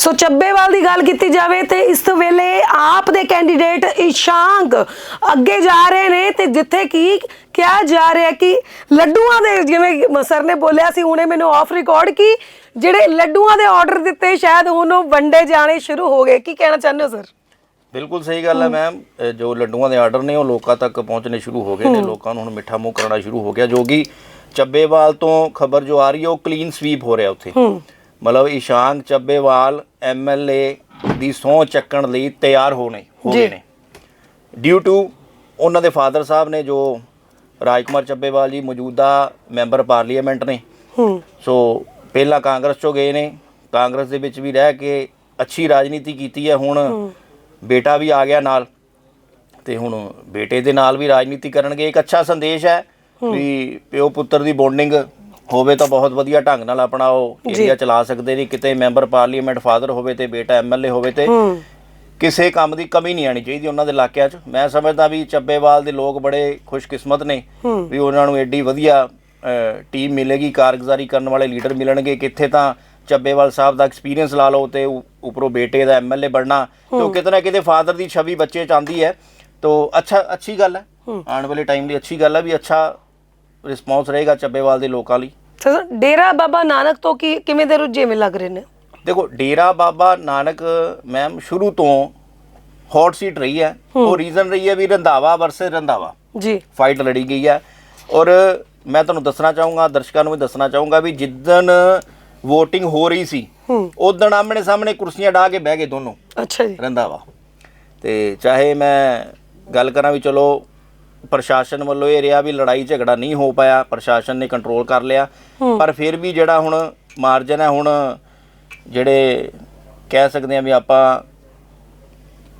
ਸੋ ਚੱਬੇਵਾਲ ਦੀ ਗੱਲ ਕੀਤੀ ਜਾਵੇ ਤੇ ਇਸ ਵੇਲੇ ਆਪ ਦੇ ਕੈਂਡੀਡੇਟ ਇਸ਼ਾਂਕ ਅੱਗੇ ਜਾ ਰਹੇ ਨੇ ਤੇ ਜਿੱਥੇ ਕੀ ਕਿਹਾ ਜਾ ਰਿਹਾ ਕਿ ਲੱਡੂਆਂ ਦੇ ਜਿਵੇਂ ਸਰ ਨੇ ਬੋਲਿਆ ਸੀ ਹੁਣੇ ਮੈਨੂੰ ਆਫ ਰਿਕਾਰਡ ਕਿ ਜਿਹੜੇ ਲੱਡੂਆਂ ਦੇ ਆਰਡਰ ਦਿੱਤੇ ਸ਼ਾਇਦ ਹੁਣ ਉਹ ਵੰਡੇ ਜਾਣੇ ਸ਼ੁਰੂ ਹੋ ਗਏ। ਕੀ ਕਹਿਣਾ ਚਾਹੁੰਦੇ ਹੋ ਸਰ? ਬਿਲਕੁਲ ਸਹੀ ਗੱਲ ਹੈ ਮੈਮ ਜੋ ਲੱਡੂਆਂ ਦੇ ਆਰਡਰ ਨੇ ਉਹ ਲੋਕਾਂ ਤੱਕ ਪਹੁੰਚਣੇ ਸ਼ੁਰੂ ਹੋ ਗਏ ਨੇ। ਲੋਕਾਂ ਨੂੰ ਹੁਣ ਮਿੱਠਾ ਮੂੰਹ ਕਰਨਾ ਸ਼ੁਰੂ ਹੋ ਗਿਆ ਜੋ ਕਿ ਚੱਬੇਵਾਲ ਤੋਂ ਖਬਰ ਜੋ ਆ ਰਹੀ ਹੈ ਉਹ ਕਲੀਨ ਸਵੀਪ ਹੋ ਰਿਹਾ ਉੱਥੇ। ਮਤਲਬ ਇਸ਼ਾਂਕ ਚੱਬੇਵਾਲ ਐਮਐਲਏ ਦੀ ਸਹੁੰ ਚੱਕਣ ਲਈ ਤਿਆਰ ਹੋਣੇ ਹੋ ਗਏ। ਨੇ। ਡਿਊ ਟੂ ਉਹਨਾਂ ਦੇ ਫਾਦਰ ਸਾਹਿਬ ਨੇ ਜੋ ਰਾਜਕੁਮਾਰ ਚੱਬੇਵਾਲ ਜੀ ਮੌਜੂਦਾ ਮੈਂਬਰ ਪਾਰਲੀਮੈਂਟ ਨੇ ਹੂੰ। ਸੋ ਪਹਿਲਾਂ ਕਾਂਗਰਸ ਚੋਂ ਗਏ ਨੇ ਕਾਂਗਰਸ ਦੇ ਵਿੱਚ ਵੀ ਰਹਿ ਕੇ ਅੱਛੀ ਰਾਜਨੀਤੀ ਕੀਤੀ ਹੈ ਹੁਣ ਬੇਟਾ ਵੀ ਆ ਗਿਆ ਨਾਲ ਤੇ ਹੁਣ ਬੇਟੇ ਦੇ ਨਾਲ ਵੀ ਰਾਜਨੀਤੀ ਕਰਨਗੇ ਇੱਕ ਅੱਛਾ ਸੰਦੇਸ਼ ਹੈ। ਵੀ ਪਿਓ ਪੁੱਤਰ ਦੀ ਬੌਂਡਿੰਗ ਹੋਵੇ ਤਾਂ ਬਹੁਤ ਵਧੀਆ ਢੰਗ ਨਾਲ ਆਪਣਾ ਉਹ ਏਰੀਆ ਚਲਾ ਸਕਦੇ ਨੇ ਕਿਤੇ ਮੈਂਬਰ ਪਾਰਲੀਮੈਂਟ ਫਾਦਰ ਹੋਵੇ ਤੇ ਬੇਟਾ ਐਮਐਲਏ ਹੋਵੇ ਤੇ ਕਿਸੇ ਕੰਮ ਦੀ ਕਮੀ ਨਹੀਂ ਆਣੀ ਚਾਹੀਦੀ ਉਹਨਾਂ ਦੇ ਇਲਾਕਿਆਂ 'ਚ। ਮੈਂ ਸਮਝਦਾ ਵੀ ਚੱਬੇਵਾਲ ਦੇ ਲੋਕ ਬੜੇ ਖੁਸ਼ਕਿਸਮਤ ਨੇ ਵੀ ਉਹਨਾਂ ਨੂੰ ਐਡੀ ਵਧੀਆ ਟੀਮ ਮਿਲੇਗੀ ਕਾਰਗੁਜ਼ਾਰੀ ਕਰਨ ਵਾਲੇ ਲੀਡਰ ਮਿਲਣਗੇ। ਕਿੱਥੇ ਤਾਂ ਚੱਬੇਵਾਲ ਸਾਹਿਬ ਦਾ ਐਕਸਪੀਰੀਅੰਸ ਲਾ ਲਓ ਤੇ ਉੱਪਰੋਂ ਬੇਟੇ ਦਾ ਐਮਐਲਏ ਬਣਨਾ। ਤੇ ਕਿਤੇ ਨਾ ਕਿਤੇ ਫਾਦਰ ਦੀ ਛਵੀ ਬੱਚੇ ਚ ਆਉਂਦੀ ਹੈ। ਤੋ ਅੱਛਾ ਅੱਛੀ ਗੱਲ ਹੈ। ਆਉਣ ਵਾਲੇ ਟਾਈਮ ਲਈ ਅੱਛੀ ਗੱਲ ਹੈ ਵੀ ਅੱਛਾ ਰਿਸਪੌਂਸ ਰਹੇਗਾ ਚੱਬੇਵਾਲ ਦੇ ਲੋਕਾਂ ਲਈ। ਸਰ ਡੇਰਾ ਬਾਬਾ ਨਾਨਕ ਤੋਂ ਕੀ ਕਿਵੇਂ ਦੇ ਰੁਝੇਵੇਂ ਲੱਗ ਰਹੇ ਨੇ? ਦੇਖੋ ਡੇਰਾ ਬਾਬਾ ਨਾਨਕ ਮੈਮ ਸ਼ੁਰੂ ਤੋਂ ਹੌਟ ਸੀਟ ਰਹੀ ਹੈ। ਉਹ ਰੀਜ਼ਨ ਰਹੀ ਹੈ ਵੀ ਰੰਧਾਵਾ ਵਰਸੇ ਰੰਧਾਵਾ। ਜੀ। ਫਾਈਟ ਲੜੀ ਗਈ ਹੈ। ਔਰ ਮੈਂ ਤੁਹਾਨੂੰ ਦੱਸਣਾ ਚਾਹੂੰਗਾ ਦਰਸ਼ਕਾਂ ਨੂੰ ਵੀ ਦੱਸਣਾ ਚਾਹੂੰਗਾ ਵੀ ਜਿੱਦਣ VOTING ਹੋ ਰਹੀ ਸੀ ਉਦੋਂ ਆਮਣੇ ਸਾਹਮਣੇ ਕੁਰਸੀਆਂ ਢਾ ਕੇ ਬਹਿ ਗਏ ਦੋਨੋਂ। ਅੱਛਾ ਜੀ। ਰੰਧਾਵਾ। ਤੇ ਚਾਹੇ ਮੈਂ ਗੱਲ ਕਰਾਂ ਵੀ ਚਲੋ ਪ੍ਰਸ਼ਾਸਨ ਵੱਲੋਂ ਇਹ ਰਿਹਾ ਵੀ ਲੜਾਈ ਝਗੜਾ ਨਹੀਂ ਹੋ ਪਾਇਆ ਪ੍ਰਸ਼ਾਸਨ ਨੇ ਕੰਟਰੋਲ ਕਰ ਲਿਆ। ਪਰ ਫਿਰ ਵੀ ਜਿਹੜਾ ਹੁਣ ਮਾਰਜਨ ਹੈ ਹੁਣ ਜਿਹੜੇ ਕਹਿ ਸਕਦੇ ਆ ਵੀ ਆਪਾਂ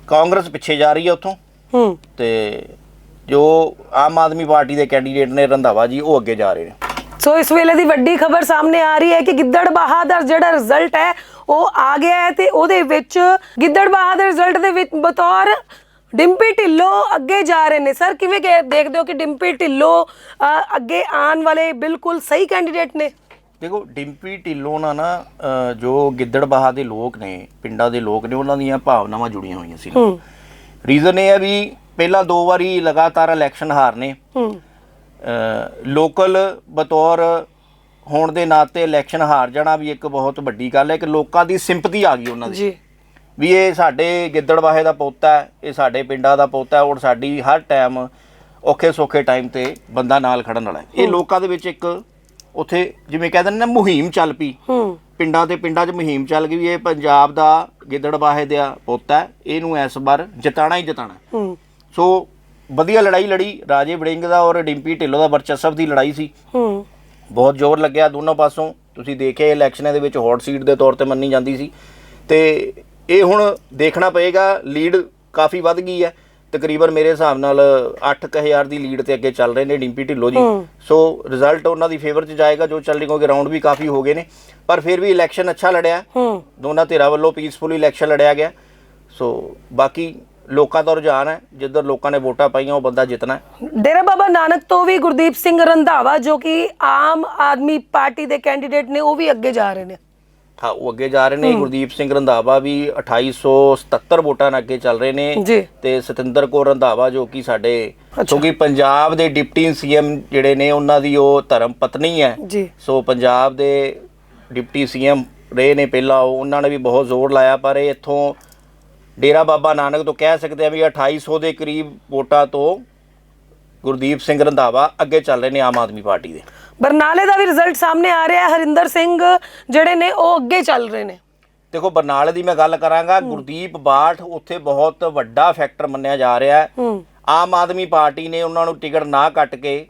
ਕਾਂਗਰਸ ਪਿੱਛੇ ਜਾ ਰਹੀ ਹੈ ਉੱਥੋਂ। ਹੂੰ। ਤੇ ਜੋ ਆਮ ਆਦਮੀ ਪਾਰਟੀ ਦੇ ਕੈਂਡੀਡੇਟ ਨੇ ਰੰਧਾਵਾ ਜੀ ਉਹ ਅੱਗੇ ਜਾ ਰਹੇ ਨੇ। ਸੋ ਇਸ ਵੇਲੇ ਦੀ ਵੱਡੀ ਖਬਰ ਸਾਹਮਣੇ ਆ ਰਹੀ ਹੈ ਕਿ ਗਿੱਦੜ ਬਹਾਦਰ ਜਿਹੜਾ ਰਿਜ਼ਲਟ ਹੈ ਉਹ ਆ ਗਿਆ ਹੈ ਤੇ ਉਹਦੇ ਵਿੱਚ ਗਿੱਦੜ ਬਹਾਦਰ ਰਿਜ਼ਲਟ ਦੇ ਵਿੱਚ ਬਤੌਰ ਡਿੰਪੀ ਢਿੱਲੋਂ ਅੱਗੇ ਜਾ ਰਹੇ ਨੇ। ਸਰ ਕਿਵੇਂ ਕਿ- ਦੇਖਦੇ ਹੋ ਕਿ ਡਿੰਪੀ ਢਿੱਲੋਂ ਅ, ਅੱਗੇ ਆਉਣ ਵਾਲੇ ਬਿਲਕੁਲ ਸਹੀ ਕੈਂਡੀਡੇਟ ਨੇ? ਦੇਖੋ ਡਿੰਪੀ ਢਿੱਲੋਂ ਨਾਲ ਨਾ ਅ, ਜੋ ਗਿੱਦੜ ਬਾਹਾ ਦੇ ਲੋਕ ਨੇ ਪਿੰਡਾਂ ਦੇ ਲੋਕ ਨੇ ਉਹਨਾਂ ਦੀਆਂ ਭਾਵਨਾਵਾਂ ਜੁੜੀਆਂ ਹੋਈਆਂ ਸੀ ਹੂੰ। ਰੀਜ਼ਨ ਇਹ ਹੈ ਵੀ ਪਹਿਲਾਂ ਦੋ ਵਾਰੀ ਲਗਾਤਾਰ ਇਲੈਕਸ਼ਨ ਹਾਰਨੇ ਹੂੰ। ਲੋਕਲ ਬਤੌਰ ਹੋਣ ਦੇ ਨਾਤੇ ਇਲੈਕਸ਼ਨ ਹਾਰ ਜਾਣਾ ਵੀ ਇੱਕ ਬਹੁਤ ਵੱਡੀ ਗੱਲ ਹੈ। ਕਿ ਲੋਕਾਂ ਦੀ ਸਿੰਪਥੀ ਆ ਗਈ ਉਹਨਾਂ ਦੀ। ਜੀ। ਵੀ ਇਹ ਸਾਡੇ ਗਿੱਦੜਵਾਹੇ ਦਾ ਪੋਤਾ ਹੈ ਇਹ ਸਾਡੇ ਪਿੰਡਾਂ ਦਾ ਪੋਤਾ ਹੈ ਔਰ ਸਾਡੀ ਹਰ ਟਾਈਮ ਔਖੇ ਸੌਖੇ ਟਾਈਮ ਤੇ ਬੰਦਾ ਨਾਲ ਖੜਨ ਵਾਲਾ ਹੈ। ਇਹ ਲੋਕਾਂ ਦੇ ਵਿੱਚ ਇੱਕ ਉੱਥੇ ਜਿਵੇਂ ਕਹਿੰਦੇ ਨੇ ਨਾ ਮੁਹਿੰਮ ਚੱਲ ਪਈ। ਹੂੰ। ਪਿੰਡਾਂ ਤੇ ਪਿੰਡਾਂ 'ਚ ਮੁਹਿੰਮ ਚੱਲ ਗਈ ਵੀ ਇਹ ਪੰਜਾਬ ਦਾ ਗਿੱਦੜਵਾਹੇ ਦਾ ਪੋਤਾ ਹੈ ਇਹਨੂੰ ਇਸ ਵਾਰ ਜਿਤਾਣਾ ਹੀ ਜਿਤਾਣਾ ਹੂੰ। ਸੋ ਵਧੀਆ ਲੜਾਈ ਲੜੀ ਰਾਜੇ ਵੜਿੰਗ ਦਾ ਔਰ ਡਿੰਪੀ ਢਿੱਲੋਂ ਦਾ ਵਰਚਸਵ ਦੀ ਲੜਾਈ ਸੀ। ਹੂੰ। ਬਹੁਤ ਜ਼ੋਰ ਲੱਗਿਆ ਦੋਨੋਂ ਪਾਸੋਂ। ਤੁਸੀਂ ਦੇਖਿਆ ਇਲੈਕਸ਼ਨਾਂ ਦੇ ਵਿੱਚ ਹੌਟ ਸੀਟ ਦੇ ਤੌਰ ਤੇ ਮੰਨੀ ਜਾਂਦੀ ਸੀ। ਤੇ ਇਹ ਹੁਣ ਦੇਖਣਾ ਪਏਗਾ ਲੀਡ ਕਾਫੀ ਵੱਧ ਗਈ ਹੈ। ਤਕਰੀਬਨ ਮੇਰੇ ਹਿਸਾਬ ਨਾਲ 8000 ਦੀ ਲੀਡ ਤੇ ਅੱਗੇ ਚੱਲ ਰਹੇ ਨੇ ਡਿੰਪੀ ਢਿੱਲੋਂ ਜੀ। ਸੋ ਰਿਜ਼ਲਟ ਉਹਨਾਂ ਦੀ ਫੇਵਰ 'ਚ ਜਾਏਗਾ ਜੋ ਚੱਲ ਕਿਉਂਕਿ ਰਾਉਂਡ ਵੀ ਕਾਫੀ ਹੋ ਗਏ ਨੇ। ਪਰ ਫਿਰ ਵੀ ਇਲੈਕਸ਼ਨ ਅੱਛਾ ਲੜਿਆ। ਦੋਨਾਂ ਧਿਰਾਂ ਵੱਲੋਂ ਪੀਸਫੁਲੀ ਇਲੈਕਸ਼ਨ ਲੜਿਆ ਗਿਆ। ਸੋ ਬਾਕੀ ਲੋਕਾਂ ਦਾ ਰੁਝਾਨ ਹੈ। ਜਿੱਧਰ ਲੋਕਾਂ ਨੇ ਵੋਟਾਂ ਪਾਈਆਂ ਉਹ ਬੰਦਾ ਜਿੱਤਣਾ ਹੈ। ਡੇਰਾ ਬਾਬਾ ਨਾਨਕ ਤੋਂ ਵੀ ਗੁਰਦੀਪ ਸਿੰਘ ਰੰਧਾਵਾ ਜੋ ਕਿ ਆਮ ਆਦਮੀ ਪਾਰਟੀ ਦੇ ਕੈਂਡੀਡੇਟ ਨੇ ਉਹ ਵੀ ਅੱਗੇ ਜਾ ਰਹੇ ਨੇ। ਉਹ ਅੱਗੇ ਜਾ ਰਹੇ ਨੇ ਗੁਰਦੀਪ ਸਿੰਘ ਰੰਧਾਵਾ ਵੀ 2877 ਵੋਟਾਂ ਨਾਲ ਅੱਗੇ ਚੱਲ ਰਹੇ ਨੇ ਤੇ ਸਤਿੰਦਰ ਕੌਰ ਰੰਧਾਵਾ ਜੋ ਕਿ ਸਾਡੇ। ਕਿਉਂਕਿ ਪੰਜਾਬ ਦੇ ਡਿਪਟੀ ਸੀਐਮ ਜਿਹੜੇ ਨੇ ਉਹਨਾਂ ਦੀ ਉਹ ਧਰਮ ਪਤਨੀ ਹੈ। ਸੋ ਪੰਜਾਬ ਦੇ ਡਿਪਟੀ ਸੀਐਮ ਰਹੇ ਨੇ ਪਹਿਲਾਂ ਉਹ ਉਹਨਾਂ ਨੇ ਵੀ ਬਹੁਤ ਜ਼ੋਰ ਲਾਇਆ ਪਰ ਇਹ ਇੱਥੋਂ ਡੇਰਾ ਬਾਬਾ ਨਾਨਕ ਤੋਂ ਕਹਿ ਸਕਦੇ ਆ ਵੀ 2800 ਦੇ ਕਰੀਬ ਵੋਟਾਂ ਤੋਂ ਗੁਰਦੀਪ ਸਿੰਘ ਰੰਧਾਵਾ ਅੱਗੇ ਚੱਲ ਰਹੇ ਨੇ ਆਮ ਆਦਮੀ ਪਾਰਟੀ ਦੇ। ਬਰਨਾਲੇ ਦਾ ਵੀ ਰਿਜ਼ਲਟ ਸਾਹਮਣੇ ਆ ਰਿਹਾ ਹੈ। ਹਰਿੰਦਰ ਸਿੰਘ ਜਿਹੜੇ ਨੇ ਉਹ ਅੱਗੇ ਚੱਲ ਰਹੇ ਨੇ। ਦੇਖੋ ਬਰਨਾਲੇ ਦੀ ਮੈਂ ਗੱਲ ਕਰਾਂਗਾ। ਗੁਰਦੀਪ ਬਾਠ ਉੱਥੇ ਬਹੁਤ ਵੱਡਾ ਫੈਕਟਰ ਮੰਨਿਆ ਜਾ ਰਿਹਾ ਹੈ। ਆਮ ਆਦਮੀ ਪਾਰਟੀ ਨੇ ਉਹਨਾਂ ਨੂੰ ਟਿਕਟ ਨਾ ਕੱਟ ਕੇ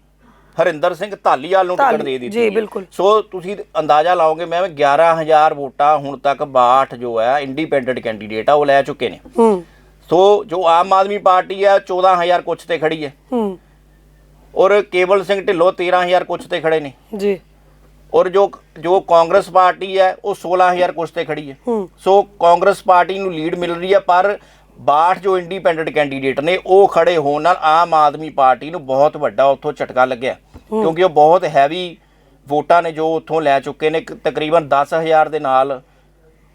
ਹਰਿੰਦਰ ਸਿੰਘ ਧਾਲੀਵਾਲ ਨੂੰ ਟਿਕਟ ਦੇ ਦਿੱਤੀ ਜੀ। ਬਿਲਕੁਲ। ਸੋ ਤੁਸੀਂ ਅੰਦਾਜ਼ਾ ਲਾਓਗੇ ਮੈਂ 11000 ਵੋਟਾਂ ਹੁਣ ਤੱਕ ਬਾਠ ਜੋ ਹੈ ਇੰਡੀਪੈਂਡੈਂਟ ਕੈਂਡੀਡੇਟ ਆ ਉਹ ਲੈ ਚੁੱਕੇ ਨੇ। ਹੂੰ। ਸੋ ਜੋ ਆਮ ਆਦਮੀ ਪਾਰਟੀ ਹੈ 14000 ਕੁਛ ਤੇ ਖੜੀ ਹੈ। ਹੂੰ। ਔਰ ਕੇਵਲ ਸਿੰਘ ਢਿੱਲੋਂ 13000 ਕੁਛ ਤੇ ਖੜੇ ਨੇ। ਜੀ। ਔਰ ਜੋ ਜੋ ਕਾਂਗਰਸ ਪਾਰਟੀ ਹੈ ਉਹ 16000 ਕੁਛ ਤੇ ਖੜੀ ਹੈ। ਸੋ ਕਾਂਗਰਸ ਪਾਰਟੀ ਨੂੰ ਲੀਡ ਮਿਲ ਰਹੀ ਹੈ ਪਰ 62 ਜੋ ਇੰਡੀਪੈਂਡੈਂਟ ਕੈਂਡੀਡੇਟ ਨੇ ਉਹ ਖੜੇ ਹੋਣ ਨਾਲ ਆਮ ਆਦਮੀ ਪਾਰਟੀ ਨੂੰ ਬਹੁਤ ਵੱਡਾ ਉੱਥੋਂ ਝਟਕਾ ਲੱਗਿਆ। ਕਿਉਂਕਿ ਉਹ ਬਹੁਤ ਹੈਵੀ ਵੋਟਾਂ ਨੇ ਜੋ ਉੱਥੋਂ ਲੈ ਚੁੱਕੇ ਨੇ ਤਕਰੀਬਨ 10000 ਦੇ ਨਾਲ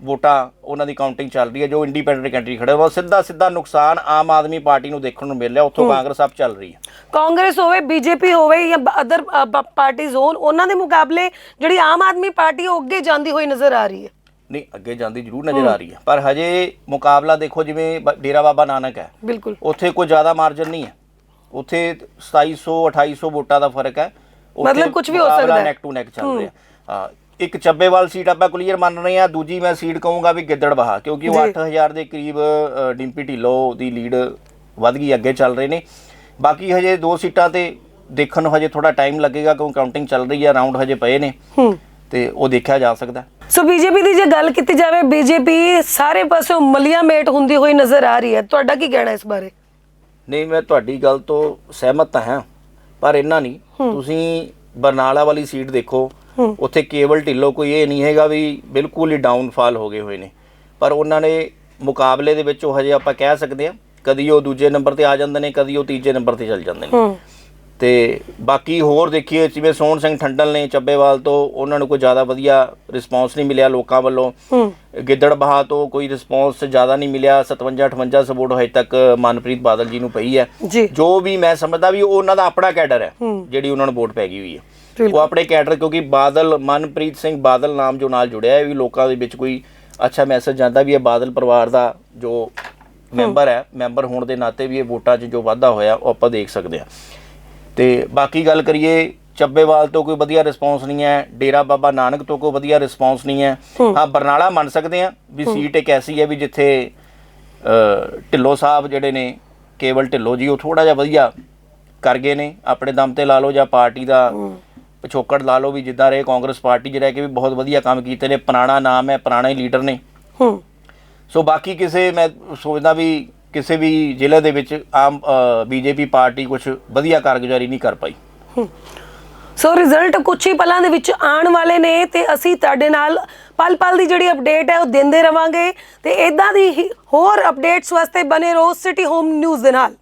ਵੋਟਾਂ ਉਹਨਾਂ ਦੀ ਕਾਊਂਟਿੰਗ ਚੱਲ ਰਹੀ ਹੈ ਜੋ ਇੰਡੀਪੈਂਡੈਂਟ ਕੈਂਡੀਡੇਟ ਖੜੇ ਉਹ ਸਿੱਧਾ ਸਿੱਧਾ ਨੁਕਸਾਨ ਆਮ ਆਦਮੀ ਪਾਰਟੀ ਨੂੰ ਦੇਖਣ ਨੂੰ ਮਿਲ ਰਿਹਾ ਉੱਥੋਂ ਕਾਂਗਰਸ ਆਪ ਚੱਲ ਰਹੀ ਹੈ। ਕਾਂਗਰਸ ਹੋਵੇ ਬੀਜੇਪੀ ਹੋਵੇ ਜਾਂ ਅਦਰ ਪਾਰਟੀਆਂ ਹੋਣ ਉਹਨਾਂ ਦੇ ਮੁਕਾਬਲੇ ਜਿਹੜੀ ਆਮ ਆਦਮੀ ਪਾਰਟੀ ਹੈ, ਉਹ ਅੱਗੇ ਜਾਂਦੀ ਹੋਈ ਨਜ਼ਰ ਆ ਰਹੀ ਹੈ। ਨਹੀਂ ਅੱਗੇ ਜਾਂਦੀ ਜ਼ਰੂਰ ਨਜ਼ਰ ਆ ਰਹੀ ਹੈ। ਪਰ ਹਜੇ ਮੁਕਾਬਲਾ ਦੇਖੋ ਜਿਵੇਂ ਡੇਰਾ ਬਾਬਾ ਨਾਨਕ ਹੈ। ਬਿਲਕੁਲ। ਉੱਥੇ ਕੋਈ ਜ਼ਿਆਦਾ ਮਾਰਜਨ ਨਹੀਂ ਹੈ। ਉੱਥੇ 2700 2800 ਵੋਟਾਂ ਦਾ ਫ਼ਰਕ ਹੈ। ਮਤਲਬ ਕੁਛ ਵੀ ਹੋ ਸਕਦਾ ਹੈ। ਨੈਕ ਟੂ ਨੈਕ ਚੱਲ ਰਿਹਾ। ਹਾਂ ਇੱਕ ਚੱਬੇਵਾਲ ਸੀਟ ਆਪਾਂ ਕਲੀਅਰ ਮੰਨ ਰਹੇ ਹਾਂ ਦੂਜੀ ਮੈਂ ਸੀਟ ਕਹੂੰਗਾ ਵੀ ਗਿੱਦੜਬਾਹਾ ਕਿਉਂਕਿ ਉਹ ਜੀ। 8000 ਦੇ ਕਰੀਬ ਡਿੰਪੀ ਢਿੱਲੋਂ ਦੀ ਲੀਡ ਵੱਧ ਗਈ ਅੱਗੇ ਚੱਲ ਰਹੇ ਨੇ। ਬਾਕੀ ਹਜੇ ਦੋ ਸੀਟਾਂ ਤੇ ਦੇਖਣ ਨੂੰ ਹਜੇ ਥੋੜਾ ਟਾਈਮ ਲੱਗੇਗਾ ਕਿਉਂਕਿ ਕਾਊਂਟਿੰਗ ਚੱਲ ਰਹੀ ਹੈ ਰਾਊਂਡ ਹਜੇ ਪਏ ਨੇ। ਤੇ ਉਹ ਦੇਖਿਆ ਜਾ ਸਕਦਾ। ਸੋ ਬੀਜੇਪੀ ਦੀ ਜੇ ਗੱਲ ਕੀਤੀ ਜਾਵੇ ਬੀਜੇਪੀ ਸਾਰੇ ਪਾਸੋਂ ਮਲੀਆ ਮੇਟ ਹੁੰਦੀ ਹੋਈ ਨਜ਼ਰ ਆ ਰਹੀ ਹੈ। ਤੁਹਾਡਾ ਕੀ ਕਹਿਣਾ ਇਸ ਬਾਰੇ? ਨਹੀਂ ਮੈਂ ਤੁਹਾਡੀ ਗੱਲ ਤੋਂ ਸਹਿਮਤ ਤਾਂ ਹਾਂ ਪਰ ਇੰਨਾ ਨਹੀਂ। ਤੁਸੀਂ ਬਰਨਾਲਾ ਵਾਲੀ ਸੀਟ ਦੇਖੋ ਉੱਥੇ ਕੇਵਲ ਢਿੱਲੋਂ ਕੋਈ ਇਹ ਨਹੀਂ ਹੈਗਾ ਵੀ ਬਿਲਕੁਲ ਹੀ ਡਾਊਨਫਾਲ ਹੋ ਗਏ ਹੋਏ ਨੇ। ਪਰ ਉਹਨਾਂ ਨੇ ਮੁਕਾਬਲੇ ਦੇ ਵਿੱਚ ਉਹ ਹਜੇ ਆਪਾਂ ਕਹਿ ਸਕਦੇ ਹਾਂ ਕਦੀ ਉਹ ਦੂਜੇ ਨੰਬਰ ਤੇ ਆ ਜਾਂਦੇ ਨੇ ਕਦੀ ਉਹ ਤੀਜੇ ਨੰਬਰ ਤੇ ਚੱਲ ਜਾਂਦੇ ਨੇ। ਤੇ ਬਾਕੀ ਹੋਰ ਦੇਖੀਏ ਜਿਵੇਂ ਸੋਹਣ ਸਿੰਘ ਠੰਡਲ ਨੇ ਚੱਬੇਵਾਲ ਤੋਂ ਉਹਨਾਂ ਨੂੰ ਕੋਈ ਜ਼ਿਆਦਾ ਵਧੀਆ ਰਿਸਪੌਂਸ ਨਹੀਂ ਮਿਲਿਆ ਲੋਕਾਂ ਵੱਲੋਂ। ਹੂੰ। ਗਿੱਦੜਬਾਹਾ ਤੋਂ ਕੋਈ ਰਿਸਪੌਂਸ ਜ਼ਿਆਦਾ ਨਹੀਂ ਮਿਲਿਆ। 57 58 ਸਪੋਰਟ ਹਜੇ ਤੱਕ ਮਨਪ੍ਰੀਤ ਬਾਦਲ ਜੀ ਨੂੰ ਪਈ ਹੈ। ਜੀ। ਵੀ ਮੈਂ ਸਮਝਦਾ ਵੀ ਉਹ ਉਹਨਾਂ ਦਾ ਆਪਣਾ ਕੈਡਰ ਹੈ। ਜਿਹੜੀ ਉਹਨਾਂ ਨੂੰ ਵੋਟ ਪੈ ਗਈ ਹੋਈ ਹੈ। ਉਹ ਆਪਣੇ ਕੈਡਰ ਕਿਉਂਕਿ ਬਾਦਲ ਮਨਪ੍ਰੀਤ ਸਿੰਘ ਬਾਦਲ ਨਾਮ ਜੋ ਨਾਲ ਜੁੜਿਆ ਹੈ ਵੀ ਲੋਕਾਂ ਦੇ ਵਿੱਚ ਕੋਈ ਅੱਛਾ ਮੈਸੇਜ ਜਾਂਦਾ ਵੀ ਇਹ ਬਾਦਲ ਪਰਿਵਾਰ ਦਾ ਜੋ ਮੈਂਬਰ ਹੈ ਮੈਂਬਰ ਹੋਣ ਦੇ ਨਾਤੇ ਵੀ ਇਹ ਵੋਟਾਂ 'ਚ ਜੋ ਵਾਧਾ ਹੋਇਆ ਉਹ ਆਪਾਂ ਦੇਖ ਸਕਦੇ ਹਾਂ। ਤੇ ਬਾਕੀ ਗੱਲ ਕਰੀਏ ਚੱਬੇਵਾਲ ਤੋਂ ਕੋਈ ਵਧੀਆ ਰਿਸਪੌਂਸ ਨਹੀਂ ਹੈ ਡੇਰਾ ਬਾਬਾ ਨਾਨਕ ਤੋਂ ਕੋਈ ਵਧੀਆ ਰਿਸਪੌਂਸ ਨਹੀਂ ਹੈ। ਹਾਂ। ਬਰਨਾਲਾ ਮੰਨ ਸਕਦੇ ਹਾਂ ਵੀ ਸੀਟ ਇੱਕ ਐਸੀ ਹੈ ਵੀ ਜਿੱਥੇ ਢਿੱਲੋਂ ਸਾਹਿਬ ਜਿਹੜੇ ਨੇ ਕੇਵਲ ਢਿੱਲੋਂ ਜੀ ਉਹ ਥੋੜਾ ਜਿਹਾ ਵਧੀਆ ਕਰ ਗਏ ਨੇ ਆਪਣੇ ਦਮ ਤੇ ਲਾ ਲਓ ਜਾਂ ਪਾਰਟੀ ਦਾ ਪਿਛੋਕੜ ਲਾ ਲਓ ਵੀ ਜਿੱਦਾਂ ਰਹੇ ਕਾਂਗਰਸ ਪਾਰਟੀ ਰਹਿ ਕੇ ਵੀ ਬਹੁਤ ਵਧੀਆ ਕੰਮ ਕੀਤੇ ਨੇ ਪੁਰਾਣਾ ਨਾਮ ਹੈ ਪੁਰਾਣੇ ਲੀਡਰ ਨੇ। ਹੂੰ। ਸੋ ਬਾਕੀ ਕਿਸੇ ਮੈਂ ਸੋਚਦਾ ਵੀ ਕਿਸੇ ਵੀ ਜ਼ਿਲ੍ਹੇ ਦੇ ਵਿੱਚ ਆਮ ਬੀਜੇਪੀ ਪਾਰਟੀ ਕੁਝ ਵਧੀਆ ਕਾਰਗੁਜ਼ਾਰੀ ਨਹੀਂ ਕਰ ਪਾਈ। ਸੋ ਰਿਜ਼ਲਟ ਕੁਝ ਹੀ ਪਲਾਂ ਦੇ ਵਿੱਚ ਆਉਣ ਵਾਲੇ ਨੇ ਤੇ ਅਸੀਂ ਤੁਹਾਡੇ ਨਾਲ ਪਲ ਪਲ ਦੀ ਜਿਹੜੀ ਅਪਡੇਟ ਹੈ ਉਹ ਦਿੰਦੇ ਰਵਾਂਗੇ ਤੇ ਇਦਾਂ ਦੀ ਹੀ ਹੋਰ ਅਪਡੇਟਸ ਵਾਸਤੇ ਬਨੇ ਰਹੋ ਸਿਟੀ ਹੋਮ ਨਿਊਜ਼ ਦੇ ਨਾਲ।